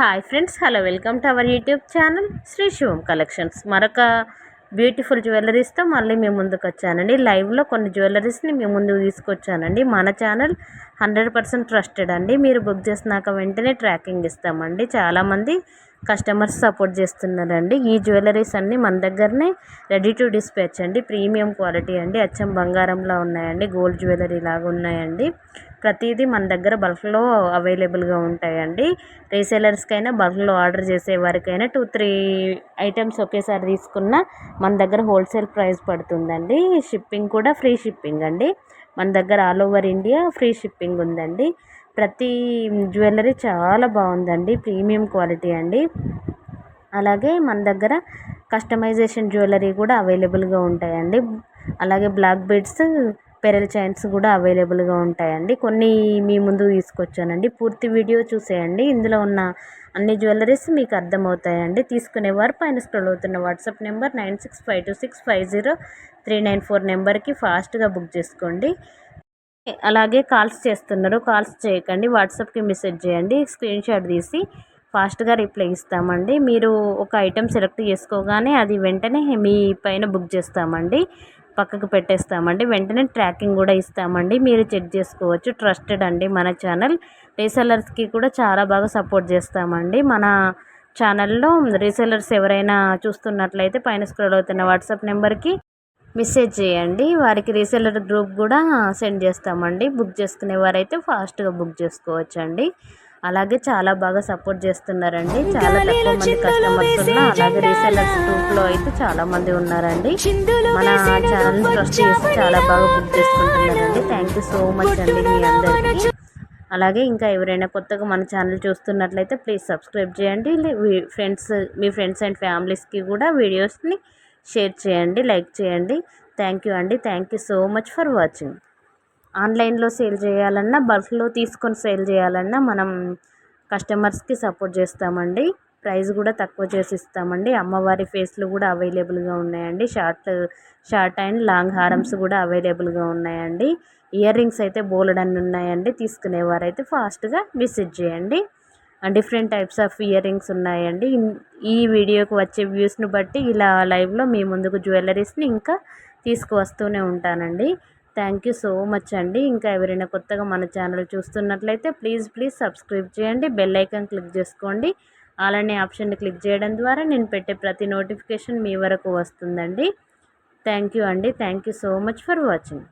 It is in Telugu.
Hi friends hello welcome to our YouTube channel Shri Shivam collections మరొక బ్యూటిఫుల్ జ్యువెలరీస్తో మళ్ళీ మేము ముందుకు వచ్చానండి. లైవ్లో కొన్ని జ్యువెలరీస్ని మేము ముందుకు తీసుకొచ్చానండి. మన ఛానల్ హండ్రెడ్ పర్సెంట్ ట్రస్టెడ్ అండి. మీరు బుక్ చేసినాక వెంటనే ట్రాకింగ్ ఇస్తామండి. చాలామంది కస్టమర్స్ సపోర్ట్ చేస్తున్నారండి. ఈ జ్యువెలరీస్ అన్నీ మన దగ్గరనే రెడీ టు డిస్పాచ్ అండి. ప్రీమియం క్వాలిటీ అండి. అచ్చం బంగారంలా ఉన్నాయండి. గోల్డ్ జ్యువెలరీ లాగా ఉన్నాయండి. ప్రతిదీ మన దగ్గర బల్క్లో అవైలబుల్గా ఉంటాయండి. రీసేలర్స్కైనా బల్క్లో ఆర్డర్ చేసే వారికైనా టూ త్రీ ఐటమ్స్ ఒకేసారి తీసుకున్న మన దగ్గర హోల్సేల్ ప్రైస్ పడుతుందండి. షిప్పింగ్ కూడా ఫ్రీ షిప్పింగ్ అండి. మన దగ్గర all over India free shipping ఉందండి. ప్రతి జ్యువెలరీ చాలా బాగుందండి. ప్రీమియం క్వాలిటీ అండి. అలాగే మన దగ్గర కస్టమైజేషన్ జ్యువెలరీ కూడా అవైలబుల్గా ఉంటాయండి. అలాగే బ్లాక్ బెడ్స్ పెరల్ చైన్స్ కూడా అవైలబుల్గా ఉంటాయండి. కొన్ని మీ ముందు తీసుకొచ్చానండి. పూర్తి వీడియో చూసేయండి. ఇందులో ఉన్న అన్ని జ్యువెలరీస్ మీకు అర్థమవుతాయండి. తీసుకునేవారు పైన స్క్రోల్ అవుతున్న WhatsApp number nine six five two six five zero three nine four నెంబర్కి ఫాస్ట్గా బుక్ చేసుకోండి. అలాగే కాల్స్ చేస్తున్నారు. కాల్స్ చేయకండి. వాట్సాప్కి మెసేజ్ చేయండి. స్క్రీన్ షాట్ తీసి ఫాస్ట్గా రిప్లై ఇస్తామండి. మీరు ఒక ఐటెం సెలెక్ట్ చేసుకోగానే అది వెంటనే మీ పైన బుక్ చేస్తామండి. పక్కకు పెట్టేస్తామండి. వెంటనే ట్రాకింగ్ కూడా ఇస్తామండి. మీరు చెక్ చేసుకోవచ్చు. ట్రస్టెడ్ అండి మన ఛానల్. రీసెలర్స్కి కూడా చాలా బాగా సపోర్ట్ చేస్తామండి. మన ఛానల్లో రీసెలర్స్ ఎవరైనా చూస్తున్నట్లయితే పైన స్క్రోల్ అవుతున్న వాట్సాప్ నెంబర్కి మెసేజ్ చేయండి. వారికి రీసెలర్ గ్రూప్ కూడా సెండ్ చేస్తామండి. బుక్ చేసుకునే వారైతే ఫాస్ట్గా బుక్ చేసుకోవచ్చండి. అలాగే చాలా బాగా సపోర్ట్ చేస్తున్నారండి. చాలా తక్కువ మంది కస్టమర్స్ ఉన్నా అలాగే రీసెలర్స్ గ్రూప్లో అయితే చాలా మంది ఉన్నారండి. మన ఛానల్ ట్రస్ట్ చేసి చాలా బాగా బుక్ చేసుకుంటున్నారండి. థ్యాంక్ యూ సో మచ్ అండి మీ అందరికీ. అలాగే ఇంకా ఎవరైనా కొత్తగా మన ఛానల్ చూస్తున్నట్లయితే ప్లీజ్ సబ్స్క్రైబ్ చేయండి. ఫ్రెండ్స్ మీ ఫ్రెండ్స్ అండ్ ఫ్యామిలీస్కి కూడా వీడియోస్ని షేర్ చేయండి లైక్ చేయండి. థ్యాంక్ యూ అండి. Thank you so much for watching ఆన్లైన్లో సేల్ చేయాలన్నా బల్క్లో తీసుకొని సేల్ చేయాలన్నా మనం కస్టమర్స్కి సపోర్ట్ చేస్తామండి. ప్రైస్ కూడా తక్కువ చేసి ఇస్తామండి. అమ్మవారి ఫేస్లు కూడా అవైలబుల్గా ఉన్నాయండి. షార్ట్ షార్ట్ అండ్ లాంగ్ హారమ్స్ కూడా అవైలబుల్గా ఉన్నాయండి. ఇయర్ రింగ్స్ అయితే బోలెడన్ని ఉన్నాయండి. తీసుకునేవారైతే ఫాస్ట్గా విజిట్ చేయండి. Different types of earrings ఉన్నాయండి. ఈ వీడియోకి వచ్చే వ్యూస్ని బట్టి ఇలా లైవ్లో మీ ముందుకు జ్యువెలరీస్ని ఇంకా తీసుకువస్తూనే ఉంటానండి. థ్యాంక్ యూ సో మచ్ అండి. ఇంకా ఎవరైనా కొత్తగా మన ఛానల్ చూస్తున్నట్లయితే ప్లీజ్ ప్లీజ్ సబ్స్క్రైబ్ చేయండి. బెల్ ఐకాన్ క్లిక్ చేసుకోండి. అలానే ఆప్షన్ క్లిక్ చేయడం ద్వారా నేను పెట్టే ప్రతి నోటిఫికేషన్ మీ వరకు వస్తుందండి. థ్యాంక్ యూ అండి. Thank you so much for watching